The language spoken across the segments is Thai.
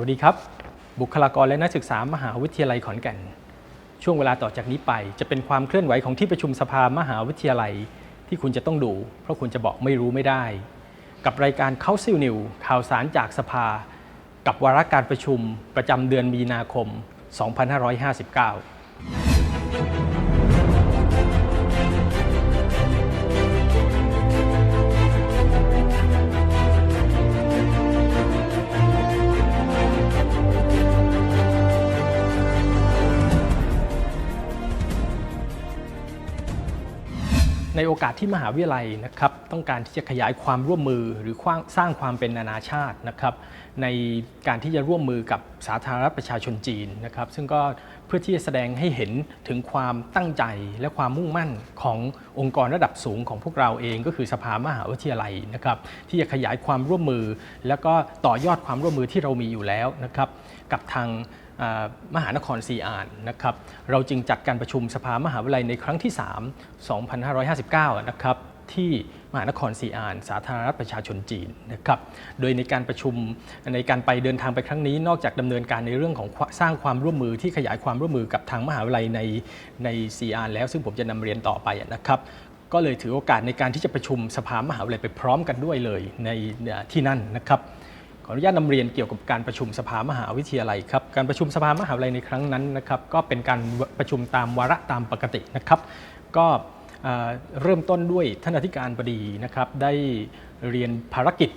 วัสดีครับ บุคลากรและนักศึกษามหาวิทยาลัยขอนแก่น ช่วงเวลาต่อจากนี้ไป จะเป็นความเคลื่อนไหวของที่ประชุมสภามหาวิทยาลัยที่คุณจะต้องดู เพราะคุณจะบอกไม่รู้ไม่ได้ กับรายการเข้าซิลนิวข่าวสารจากสภา กับวาระการประชุมประจำเดือนมีนาคม 2559 ในโอกาสที่มหาวิทยาลัยนะครับต้องการที่จะขยายความร่วมมือหรือสร้างความเป็นนานาชาตินะครับในการที่จะร่วมมือกับสาธารณรัฐประชาชนจีนนะครับซึ่งก็เพื่อที่จะแสดงให้เห็นถึงความตั้งใจและความมุ่งมั่นขององค์กรระดับสูงของพวกเราเองก็คือสภามหาวิทยาลัยนะครับที่จะขยายความร่วมมือ แล้วก็ต่อยอดความร่วมมือที่เรามีอยู่แล้วนะครับกับทาง มหานครซีอานนะครับเราจึงจัดการประชุมสภามหาวิทยาลัยในครั้งที่ 3 2559 นะครับที่มหานครซีอาน สาธารณรัฐประชาชนจีนนะครับโดยในการประชุมในการไปเดินทางไปครั้งนี้ นอกจากดำเนินการในเรื่องของสร้างความร่วมมือที่ขยายความร่วมมือกับทางมหาวิทยาลัยในในซีอานแล้วซึ่งผมจะนำเรียนต่อไปนะครับก็เลยถือโอกาสในการที่จะประชุมสภามหาวิทยาลัยไปพร้อมกันด้วยเลยในที่นั่นนะครับ ขออนุญาตนำเรียนเกี่ยวกับการประชุมสภามหาวิทยาลัยครับการประชุมสภามหาวิทยาลัยในครั้งนั้นนะครับก็เป็นการประชุมตามวาระตามปกตินะครับก็เริ่มต้นด้วยท่านอธิการบดีนะครับได้เรียนภารกิจ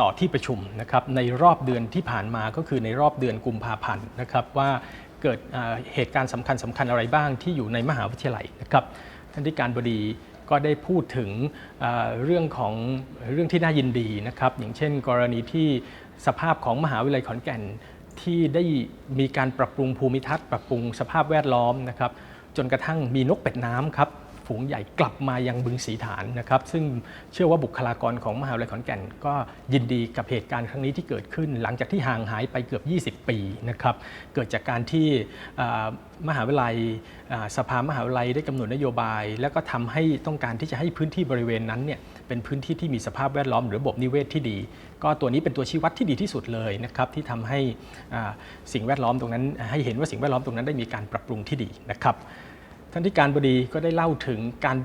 ต่อที่ประชุมนะครับในรอบเดือนที่ผ่านมาก็คือในรอบเดือนกุมภาพันธ์นะครับว่าเกิดเหตุการณ์สำคัญสำคัญอะไรบ้างที่อยู่ในมหาวิทยาลัยนะครับท่านอธิการบดีก็ได้พูดถึงเรื่องของเรื่องที่น่ายินดีนะครับอย่างเช่น กรณีที่ สภาพของมหาวิทยาลัยขอนแก่นที่ได้มีการปรับปรุงภูมิทัศน์ปรับปรุงสภาพแวดล้อมนะครับจนกระทั่งมีนกเป็ดน้ำครับ ฝูงใหญ่กลับมายังบึงสีฐานนะครับ ซึ่งเชื่อว่าบุคลากรของมหาวิทยาลัยขอนแก่น ก็ยินดีกับเหตุการณ์ครั้งนี้ที่เกิดขึ้น หลังจากที่ห่างหายไปเกือบ 20 ปีนะครับ เกิดจากการที่มหาวิทยาลัยสภามหาวิทยาลัยได้กำหนดนโยบาย แล้วก็ทำให้ต้องการที่จะให้พื้นที่บริเวณนั้นเนี่ยเป็นพื้นที่ที่มีสภาพแวดล้อมหรือระบบนิเวศที่ดี ก็ตัวนี้เป็นตัวชี้วัดที่ดีที่สุดเลยนะครับที่ทำให้สิ่งแวดล้อมตรงนั้น ให้เห็นว่าสิ่งแวดล้อมตรงนั้นได้มีการปรับปรุงที่ดีนะครับ ท่านที่การบดีก็ได้เล่าถึงการ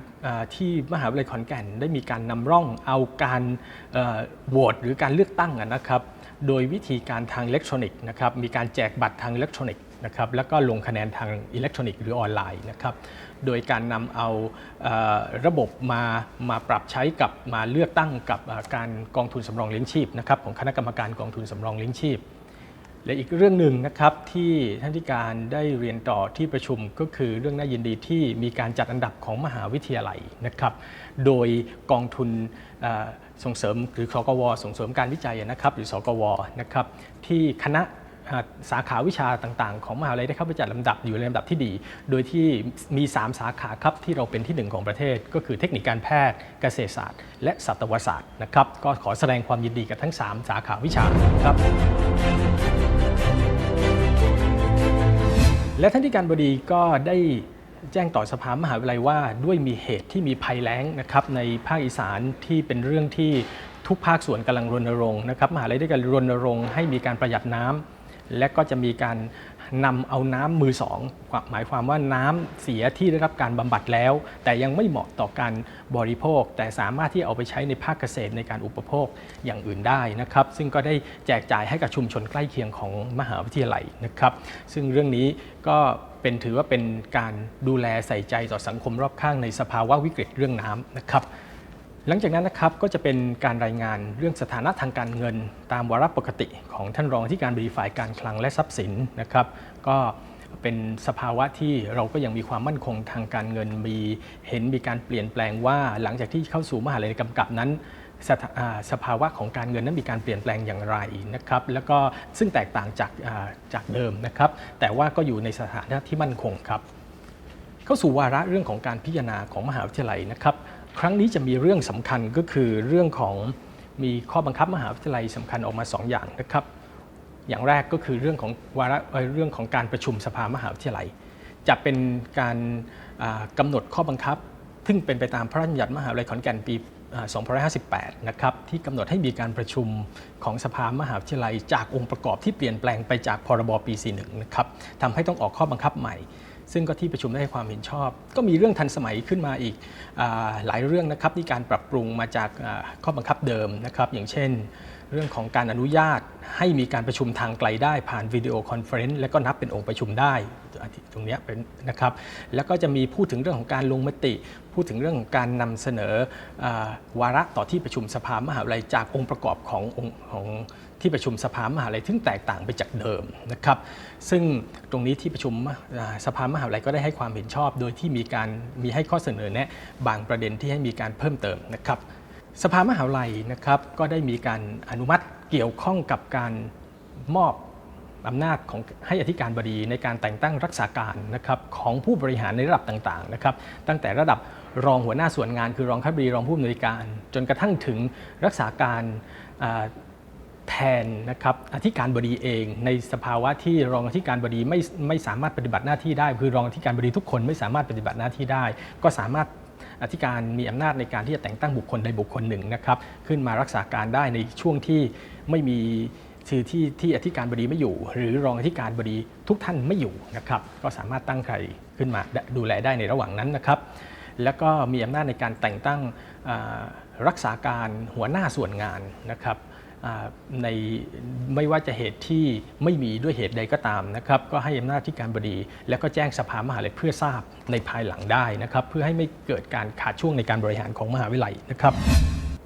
ที่มหาวิทยาลัยขอนแก่น ได้มีการนำร่องเอาการโหวตหรือการเลือกตั้งนะครับ โดยวิธีการทางอิเล็กทรอนิกส์นะครับมีการแจกบัตรทางอิเล็กทรอนิกส์นะครับแล้วก็ลงคะแนนทางอิเล็กทรอนิกส์หรือออนไลน์นะครับโดยการนำเอาเอ่อระบบมามาปรับใช้กับมาเลือกตั้งกับการกองทุนสำรองเลี้ยงชีพนะครับของคณะกรรมการกองทุนสำรองเลี้ยงชีพ และอีกเรื่องหนึ่งนะครับที่ท่านที่การได้เรียนต่อที่ประชุมก็คือเรื่องน่ายินดีที่มีการจัดอันดับของมหาวิทยาลัยนะครับโดยกองทุนส่งเสริมหรือสกว ส่งเสริมการวิจัยนะครับหรือสกวนะครับที่คณะสาขาวิชาต่างๆ ของมหาวิทยาลัยได้เข้าไปจัดลำดับอยู่ในลำดับที่ดี โดยที่มี 3 สาขาครับที่เราเป็นที่หนึ่งของประเทศ ก็คือเทคนิคการแพทย์เกษตรศาสตร์ และสัตวศาสตร์นะครับก็ขอแสดงความยินดีกับทั้ง 3 สาขาวิชาครับ และท่านที่การบดีก็ได้แจ้งต่อสภามหาวิทยาลัยว่า ด้วยมีเหตุที่มีภัยแล้งนะครับในภาคอีสานที่เป็นเรื่องที่ทุกภาคส่วนกำลังรณรงค์นะครับมหาวิทยาลัยได้การรณรงค์ให้มีการประหยัดน้ำและก็จะมีการ นำเอาน้ำมือสองหมายความว่าน้ำเสียที่ได้รับการบำบัดแล้ว แต่ยังไม่เหมาะต่อการบริโภค แต่สามารถที่เอาไปใช้ในภาคเกษตรในการอุปโภคอย่างอื่นได้นะครับ ซึ่งก็ได้แจกจ่ายให้กับชุมชนใกล้เคียงของมหาวิทยาลัยนะครับ ซึ่งเรื่องนี้ก็เป็นถือว่าเป็นการดูแลใส่ใจต่อสังคมรอบข้างในสภาวะวิกฤตเรื่องน้ำนะครับ หลังจากนั้นนะครับก็จะเป็นการรายงานเรื่องสถานะทางการเงิน ตามวาระปกติของท่านรองที่การบริฝ่ายการคลังและทรัพย์สินนะครับก็เป็นสภาวะที่เราก็ยังมีความมั่นคงทางการเงินมีเห็นมีการเปลี่ยนแปลงว่าหลังจากที่เข้าสู่มหาลัยกำกับนั้นสสภาวะของการเงินนั้นมีการเปลี่ยนแปลงอย่างไรนะครับ แล้วก็ซึ่งแตกต่างจากจากเดิมนะครับ แต่ว่าก็อยู่ในสถานะที่มั่นคงครับ เข้าสู่วาระเรื่องของการพิจารณาของมหาวิทยาลัยนะครับ ครั้งนี้จะมีเรื่องสำคัญก็คือเรื่องของมีข้อบังคับมหาวิทยาลัยสำคัญออกมา 2 อย่างนะครับ อย่างแรกก็คือเรื่องของวาระเรื่องของการประชุมสภามหาวิทยาลัย จะเป็นการอ่ากำหนดข้อบังคับ ซึ่งเป็นไปตามพระราชบัญญัติมหาวิทยาลัยขอนแก่นปี2558 นะครับที่กำหนดให้มีการประชุมของสภามหาวิทยาลัย จากองค์ประกอบที่เปลี่ยนแปลงไปจากพรบปี 41 นะครับทำให้ต้องออกข้อบังคับใหม่ ซึ่งก็ที่ประชุมได้ให้ความเห็นชอบ ก็มีเรื่องทันสมัยขึ้นมาอีกอหลายเรื่องนะครับที่การปรับปรุงมาจากข้อบังคับเดิมนะครับ อย่างเช่น เรื่องของการอนุญาตให้มีการประชุมทางไกลได้ผ่านวิดีโอคอนเฟอเรนซ์และก็นับเป็นองค์ประชุมได้ตรงนี้เป็นนะครับ แล้วก็จะมีพูดถึงเรื่องของการลงมติ พูดถึงเรื่องของการนำเสนออวาระต่อที่ประชุมสภามหาวิทยาลัยจากองค์ประกอบขององค์ของ ที่ประชุมสภามหาวิทยาลัยซึ่งแตกต่างไปจากเดิมนะครับ ซึ่งตรงนี้ที่ประชุมสภามหาวิทยาลัยก็ได้ให้ความเห็นชอบ โดยที่มีการมีให้ข้อเสนอแนะบางประเด็นที่ให้มีการเพิ่มเติมนะครับ สภามหาวิทยาลัยนะครับก็ได้มีการอนุมัติเกี่ยวข้องกับการมอบอำนาจของให้อธิการบดีในการแต่งตั้งรักษาการนะครับของผู้บริหารในระดับต่างๆนะครับตั้งแต่ระดับรองหัวหน้าส่วนงานคือรองคณบดีรองผู้อำนวยการ จนกระทั่งถึงรักษาการ แทนนะครับอธิการบดีเอง ในสภาวะที่รองอธิการบดีไม่ไม่สามารถปฏิบัติหน้าที่ได้ คือรองอธิการบดีทุกคนไม่สามารถปฏิบัติหน้าที่ได้ ก็สามารถอธิการมีอำนาจในการที่จะแต่งตั้งบุคคลใดบุคคลหนึ่งนะครับขึ้นมารักษาการได้ในช่วงที่ไม่มีคือที่ที่อธิการบดีไม่อยู่ หรือรองอธิการบดีทุกท่านไม่อยู่นะครับก็สามารถตั้งใครขึ้นมาดูแลได้ในระหว่างนั้นนะครับ แล้วก็มีอำนาจในการแต่งตั้งรักษาการหัวหน้าส่วนงานนะครับ ในไม่ว่าจะเหตุที่ไม่มีด้วยเหตุใดก็ตามนะครับก็ให้อำนาจที่การบดี แล้วก็แจ้งสภามหาวิทยาลัยเพื่อทราบในภายหลังได้นะครับเพื่อให้ไม่เกิดการขาดช่วงในการบริหารของมหาวิทยาลัยนะครับ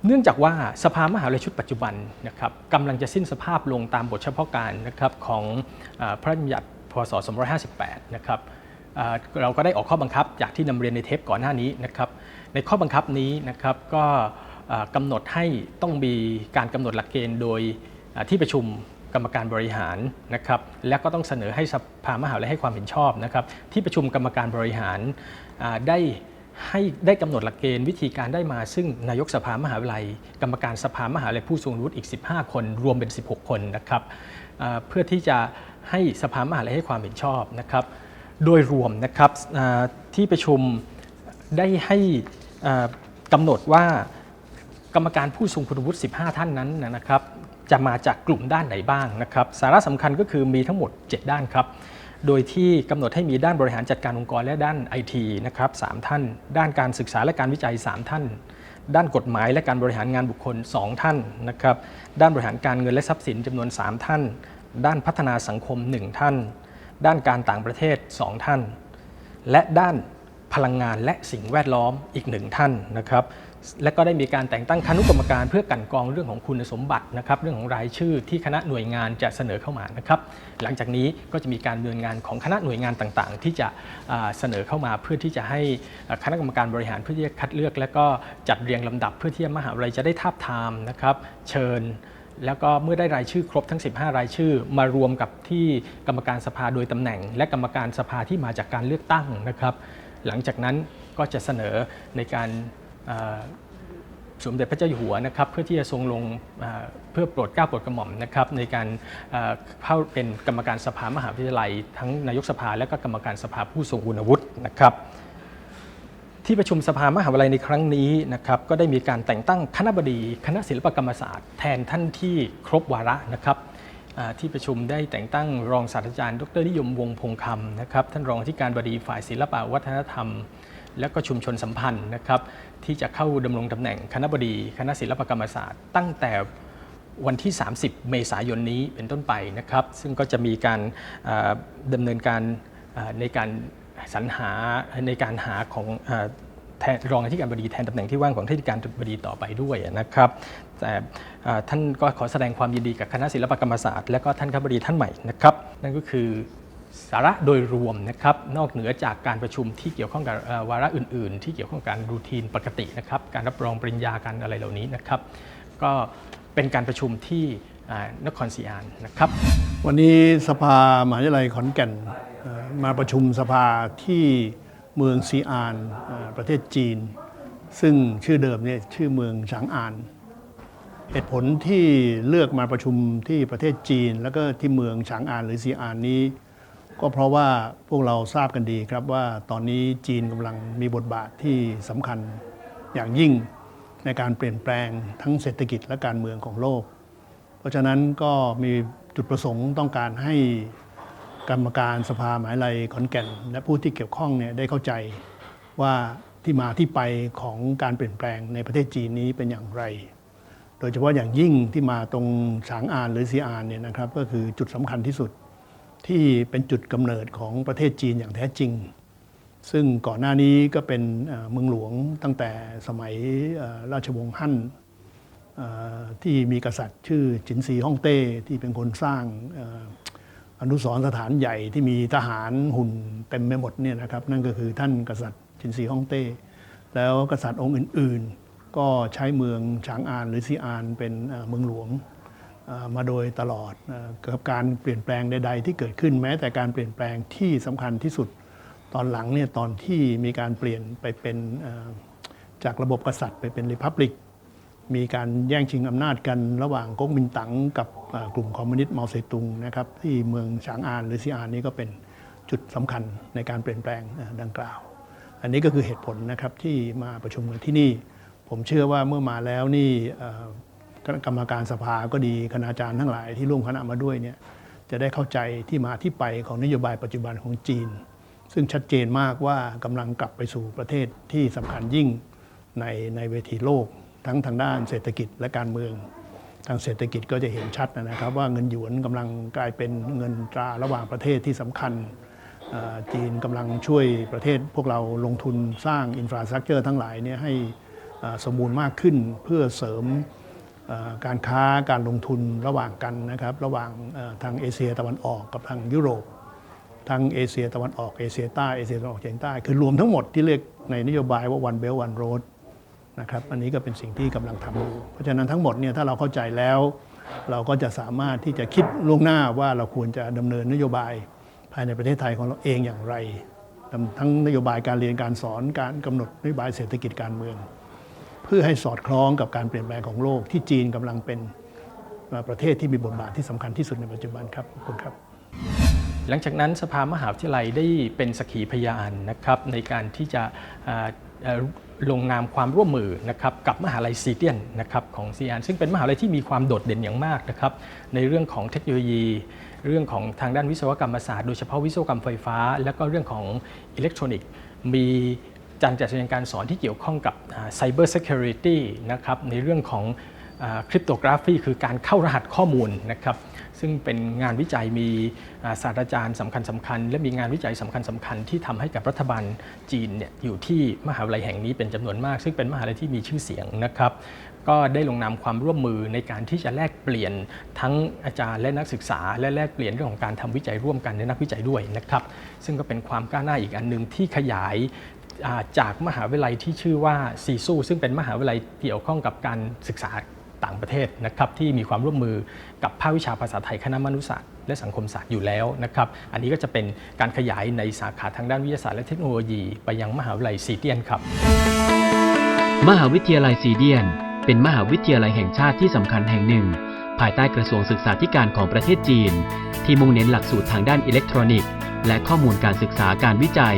เนื่องจากว่าสภามหาวิทยาลัยชุดปัจจุบันนะครับกำลังจะสิ้นสภาพลงตามบทเฉพาะการนะครับของอพระราชบัญญัติพศ 2558 นะครับเราก็ได้ออกข้อบังคับจากที่นำเรียนในเทปก่อนหน้านี้นะครับในข้อบังคับนี้นะครับก็ อ่ากำหนดให้ต้องมีการกำหนดหลักเกณฑ์โดยที่ประชุมกรรมการบริหารนะครับและก็ต้องเสนอให้สภามหาวิทยาลัยให้ความเห็นชอบนะครับที่ประชุมกรรมการบริหารได้ให้ได้กำหนดหลักเกณฑ์วิธีการได้มา ซึ่งนายกสภามหาวิทยาลัย กรรมการสภามหาวิทยาลัยผู้ทรงวุฒิอีก 15 คน รวมเป็น 16 คนนะครับเพื่อที่จะให้สภามหาวิทยาลัยให้ความเห็นชอบนะครับโดยรวมนะครับที่ประชุมได้ให้อ่ากำหนดว่า กรรมการผู้ทรงคุณวุฒิ 15 ท่านนั้นนะครับ จะมาจากกลุ่มด้านไหนบ้างนะครับ สาระสำคัญก็คือมีทั้งหมด 7 ด้านครับ โดยที่กำหนดให้มีด้านบริหารจัดการองค์กรและด้านไอทีนะครับสามท่าน ด้านการศึกษาและการวิจัย 3 ท่าน ด้านกฎหมายและการบริหารงานบุคคล 2 ท่านนะครับ ด้านบริหารการเงินและทรัพย์สินจำนวน 3 ท่าน ด้านพัฒนาสังคม 1 ท่าน ด้านการต่างประเทศ 2 ท่าน และด้านพลังงานและสิ่งแวดล้อมอีกหนึ่งท่านนะครับ และก็ได้มีการแต่งตั้งคณะกรรมการเพื่อกันกรองเรื่องของคุณสมบัตินะครับเรื่องของรายชื่อที่คณะหน่วยงานจะเสนอเข้ามานะครับหลังจากนี้ก็จะมีการดำเนินงานของคณะหน่วยงานต่างๆ ที่จะเสนอเข้ามาเพื่อที่จะให้คณะกรรมการบริหารเพื่อที่จะคัดเลือก และก็จัดเรียงลำดับเพื่อที่มหาวิทยาลัยจะได้ทาบทามนะครับเชิญแล้วก็เมื่อได้รายชื่อครบทั้ง 15 รายชื่อ มารวมกับที่กรรมการสภาโดยตำแหน่ง และกรรมการสภาที่มาจากการเลือกตั้งนะครับ หลังจากนั้นก็จะเสนอในการ สมเด็จพระเจ้าอยู่หัวนะครับเพื่อที่จะทรงลงเพื่อโปรดเกล้าโปรดกระหม่อมนะครับในการเข้าเป็นกรรมการสภามหาวิทยาลัย ทั้งนายกสภาและก็กรรมการสภาผู้ทรงคุณวุฒินะครับที่ประชุมสภามหาวิทยาลัยในครั้งนี้นะครับก็ได้มีการแต่งตั้งคณะบดี คณะศิลปกรรมศาสตร์ แทนท่านที่ครบวาระนะครับที่ประชุมได้แต่งตั้งรองศาสตราจารย์ ดรนิยมวงพงคำนะครับท่านรองอธิการบดีฝ่ายศิลปวัฒนธรรม และก็ชุมชนสัมพันธ์นะครับที่จะเข้าดำรงตำแหน่งคณะบดีคณะศิลปกรรมศาสตร์ ตั้งแต่วันที่ 30 เมษายนนี้เป็นต้นไปนะครับ ซึ่งก็จะมีการดำเนินการในการสรรหาในการหาของอาแทนรองอธิการบดีแทนตำแหน่งที่ว่างของอธิการบดีต่อไปด้วยนะครับ แต่ท่านก็ขอแสดงความยินดีกับคณะศิลปกรรมศาสตร์ และก็ท่านคณบดีท่านใหม่นะครับ นั่นก็คือ สาระโดยรวมนะครับนอกเหนือจากการประชุมที่เกี่ยวข้องกับวาระอื่น ๆ ที่เกี่ยวข้องกับการรูทีนปกตินะครับการรับรองปริญญาการอะไรเหล่านี้นะครับ ก็เป็นการประชุมที่นครศรีอานนะครับ วันนี้สภามหาวิทยาลัยขอนแก่นมาประชุมสภาที่เมืองซีอานประเทศจีน ซึ่งชื่อเดิมเนี่ยชื่อเมืองฉางอาน เหตุผลที่เลือกมาประชุมที่ประเทศจีน แล้วก็ที่เมืองฉางอานหรือซีอานนี้ ก็เพราะว่าพวกเราทราบกันดีครับว่าตอนนี้จีนกำลังมีบทบาทที่สำคัญอย่างยิ่งในการเปลี่ยนแปลงทั้งเศรษฐกิจและการเมืองของโลก เพราะฉะนั้นก็มีจุดประสงค์ต้องการให้กรรมการสภาหมายาลัยขอนแก่น และผู้ที่เกี่ยวข้องเนี่ยได้เข้าใจว่าที่มาที่ไปของการเปลี่ยนแปลงในประเทศจีนนี้เป็นอย่างไร โดยเฉพาะอย่างยิ่งที่มาตรงฉางอานหรือซีอานเนี่ยนะครับก็คือจุดสำคัญที่สุด ที่เป็นจุดกำเนิดของประเทศจีนอย่างแท้จริง ซึ่งก่อนหน้านี้ก็เป็นเมืองหลวงตั้งแต่สมัยราชวงศ์ฮั่นที่มีกษัตริย์ชื่อจินซีฮ่องเต้ที่เป็นคนสร้างอนุสรสถานใหญ่ที่มีทหารหุ่นเต็มไปหมดเนี่ยนะครับนั่นก็คือท่านกษัตริย์จินซีฮ่องเต้ แล้วกษัตริย์องค์อื่น ๆ ก็ใช้เมืองฉางอานหรือซีอานเป็นเมืองหลวง มาโดยตลอดกับการเปลี่ยนแปลงใด ๆ ที่เกิดขึ้นแม้แต่การเปลี่ยนแปลงที่สำคัญที่สุดตอนหลังเนี่ยตอนที่มีการเปลี่ยนไปเป็นจากระบบกษัตริย์ไปเป็นริพับลิก มีการแย่งชิงอำนาจกันระหว่างก๊กมินตั๋งกับกลุ่มคอมมิวนิสต์เมาเซตุงนะครับที่เมืองฉางอานหรือซีอานนี้ก็เป็นจุดสำคัญในการเปลี่ยนแปลงดังกล่าว อันนี้ก็คือเหตุผลนะครับที่มาประชุมกันที่นี่ ผมเชื่อว่าเมื่อมาแล้วนี่ คณะกรรมการสภาก็ดีคณาจารย์ทั้งหลายที่ร่วมคณะมาด้วยเนี่ยจะได้เข้าใจที่มาที่ไปของนโยบายปัจจุบันของจีน ซึ่งชัดเจนมากว่ากำลังกลับไปสู่ประเทศที่สำคัญยิ่งในในเวทีโลก ทั้งทางด้านเศรษฐกิจและการเมือง ทางเศรษฐกิจก็จะเห็นชัดนะครับ ว่าเงินหยวนกำลังกลายเป็นเงินตราระหว่างประเทศที่สำคัญจีนกำลังช่วยประเทศพวกเราลงทุนสร้างอินฟราสตรักเจอร์ทั้งหลายเนี่ยให้สมบูรณ์มากขึ้นเพื่อเสริม การค้าการลงทุนระหว่างกันนะครับ ระหว่างทางเอเชียตะวันออกกับทางยุโรปทางเอเชียตะวันออกเอเชียใต้เอเชียตะวันออกเฉียงใต้คือรวมทั้งหมดที่เรียกในนโยบายว่า one belt one road นะครับอันนี้ก็เป็นสิ่งที่กำลังทำอยู่เพราะฉะนั้นทั้งหมดเนี่ยถ้าเราเข้าใจแล้ว เราก็จะสามารถที่จะคิดล่วงหน้าว่าเราควรจะดำเนินนโยบายภายในประเทศไทยของเราเองอย่างไร ทั้งนโยบายการเรียนการสอนการกำหนดนโยบายเศรษฐกิจการเมือง เพื่อให้สอดคล้องกับการเปลี่ยนแปลงของโลกที่จีนกำลังเป็นประเทศที่มีบทบาทที่สำคัญที่สุดในปัจจุบันครับขอบคุณครับ หลังจากนั้นสภามหาวิทยาลัยได้เป็นสกขีพยานนะครับในการที่จะลงนามความร่วมมือนะครับกับมหาลัยซีเตียนนะครับของซีอานซึ่งเป็นมหาลัยที่มีความโดดเด่นอย่างมากนะครับในเรื่องของเทคโนโลยี เรื่องของทางด้านวิศวกรรมศาสตร์โดยเฉพาะวิศวกรรมไฟฟ้า และก็เรื่องของอิเล็กทรอนิกส์ มี การจัดการการสอนที่เกี่ยวข้องกับไซเบอร์เซ u r i t y นะครับในเรื่องของคริปโตกราฟีคือการเข้ารหัสข้อมูลนะครับซึ่งเป็นงานวิจัยมีศาสตราจารย์สำคัญสำคัญ และมีงานวิจัยสำคัญสำคัญที่ทำให้กับรัฐบาลจีนเนี่ยอยู่ที่มหาวิทยาลัยแห่งนี้เป็นจำนวนมาก ซึ่งเป็นมหาวิทยาลัยที่มีชื่อเสียงนะครับก็ได้ลงนามความร่วมมือในการที่จะแลกเปลี่ยนทั้งอาจารย์และนักศึกษา และแลกเปลี่ยนเรื่องของการทำวิจัยร่วมกันในนักวิจัยด้วยนะครับซึ่งก็เป็นความก้าวหน้าอีกอันหนึ่งที่ขยาย จากมหาวิทยาลัยที่ชื่อว่าซีซูซึ่งเป็นมหาวิทยาลัยเกี่ยวข้องกับการศึกษาต่างประเทศนะครับที่มีความร่วมมือกับภาควิชาภาษาไทยคณะมนุษยศาสตร์และสังคมศาสตร์อยู่แล้วนะครับอันนี้ก็จะเป็นการขยายในสาขาทางด้านวิทยาศาสตร์และเทคโนโลยี ไปยังมหาวิทยาลัยซีเตียนครับ มหาวิทยาลัยซีเดียน เป็นมหาวิทยาลัยแห่งชาติที่สำคัญแห่งหนึ่ง ภายใต้กระทรวงศึกษาธิการของประเทศจีน ที่มุ่งเน้นหลักสูตรทางด้านอิเล็กทรอนิกส์ และข้อมูลการศึกษาการวิจัย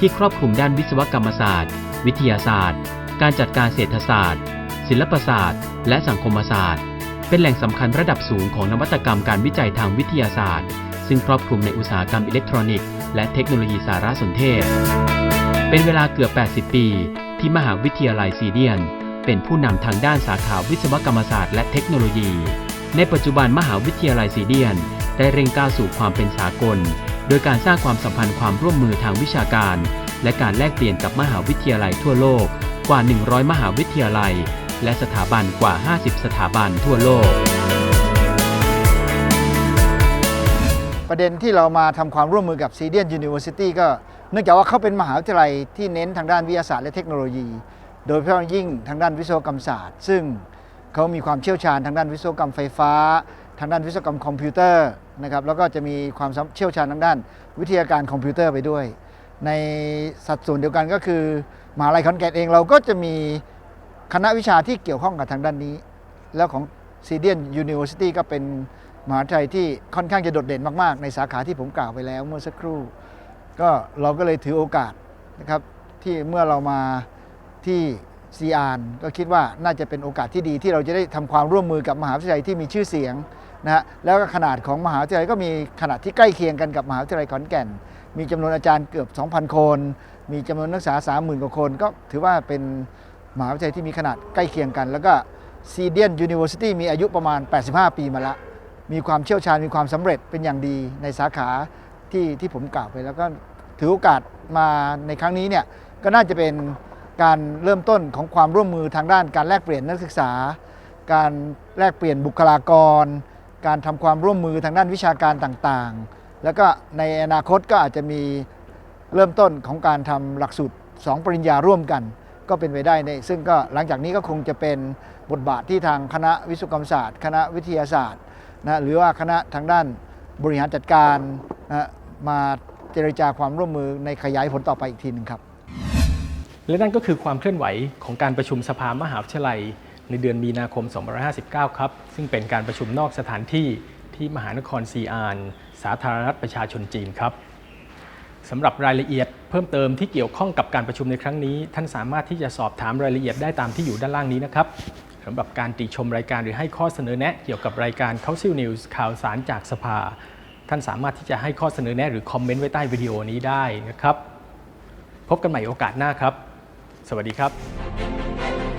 ที่ครอบคลุมด้านวิศวกรรมศาสตร์ วิทยาศาสตร์ การจัดการเศรษฐศาสตร์ ศิลปศาสตร์ และสังคมศาสตร์ เป็นแหล่งสำคัญระดับสูงของนวัตกรรมการวิจัยทางวิทยาศาสตร์ ซึ่งครอบคลุมในอุตสาหกรรมอิเล็กทรอนิกส์และเทคโนโลยีสารสนเทศ เป็นเวลาเกือบ 80 ปี ที่มหาวิทยาลัยซีเดียน เป็นผู้นำทางด้านสาขาวิศวกรรมศาสตร์และเทคโนโลยี ในปัจจุบันมหาวิทยาลัยซีเดียน ได้เร่งก้าวสู่ความเป็นสากล โดยการสร้างความสัมพันธ์ความร่วมมือทางวิชาการ และการแลกเปลี่ยนกับมหาวิทยาลัยทั่วโลกกว่า 100 มหาวิทยาลัย และสถาบันกว่า 50 สถาบันทั่วโลก ประเด็นที่เรามาทำความร่วมมือกับ c ีเดียน University ก็เนื่องจากว่าเขาเป็นมหาวิทยาลัยที่เน้นทางด้านวิทยาศาสตร์และเทคโนโลยี โดยเฉพาะยิ่งทางด้านวิศวกรรมศาสตร์ ซึ่งเขามีความเชี่ยวชาญทางด้านวิศวกรรมไฟฟ้า ทางด้านวิศวกรรมคอมพิวเตอร์นะครับแล้วก็จะมีความเชี่ยวชาญทางด้าน วิทยาการคอมพิวเตอร์ไปด้วย ในสัดส่วนเดียวกันก็คือมหาลัยขอนแก่นเองเราก็จะมีคณะวิชาที่เกี่ยวข้องกับทางด้านนี้ แล้วของ c ีเดียน University ก็เป็นมหาวิทยาลัยที่ค่อนข้างจะโดดเด่นมาก ๆ ในสาขาที่ผมกล่าวไปแล้วเมื่อสักครู่ ก็เราก็เลยถือโอกาสนะครับที่เมื่อเรามาที่ ซีอานก็คิดว่าน่าจะเป็นโอกาสที่ดีที่เราจะได้ทำความร่วมมือกับมหาวิทยาลัยที่มีชื่อเสียงนะฮะแล้วก็ขนาดของมหาวิทยาลัยก็มีขนาดที่ใกล้เคียงกันกับมหาวิทยาลัยขอนแก่น มีจำนวนอาจารย์เกือบ 2,000 คน มีจำนวนนักศึกษา 30,000 กว่าคน ก็ถือว่าเป็นมหาวิทยาลัยที่มีขนาดใกล้เคียงกัน แล้วก็ซีเดียนยูนิเวอร์ซิตี้มีอายุประมาณ 85 ปีมาล้วมีความเชี่ยวชาญมีความสำเร็จเป็นอย่างดีในสาขาที่ที่ผมกล่าวไปแล้วก็ถือโอกาสมาในครั้งนี้เนี่ยก็น่าจะเป็น การเริ่มต้นของความร่วมมือทางด้านการแลกเปลี่ยนนักศึกษา การแลกเปลี่ยนบุคลากร การทำความร่วมมือทางด้านวิชาการต่างๆ แล้วก็ในอนาคตก็อาจจะมีเริ่มต้นของการทำหลักสูตร2 ปริญญาร่วมกัน ก็เป็นไปได้ในซึ่งก็หลังจากนี้ก็คงจะเป็นบทบาทที่ทางคณะวิศวกรรมศาสตร์ คณะวิทยาศาสตร์นะหรือว่าคณะทางด้านบริหารจัดการนะมาเจรจาความร่วมมือในขยายผลต่อไปอีกทีหนึ่งครับ และนั่นก็คือความเคลื่อนไหวของการประชุมสภามหาวิทยาลัย ในเดือนมีนาคม 2559 ครับ ซึ่งเป็นการประชุมนอกสถานที่ที่มหานครซีอาน สาธารณรัฐประชาชนจีนครับสำหรับรายละเอียดเพิ่มเติมที่เกี่ยวข้องกับการประชุมในครั้งนี้ ท่านสามารถที่จะสอบถามรายละเอียดได้ตามที่อยู่ด้านล่างนี้นะครับสำหรับการติชมรายการหรือให้ข้อเสนอแนะ เกี่ยวกับรายการ Council News ข่าวสารจากสภา ท่านสามารถที่จะให้ข้อเสนอแนะหรือคอมเมนต์ไว้ใต้วิดีโอนี้ได้นะครับ พบกันใหม่โอกาสหน้าครับ สวัสดีครับ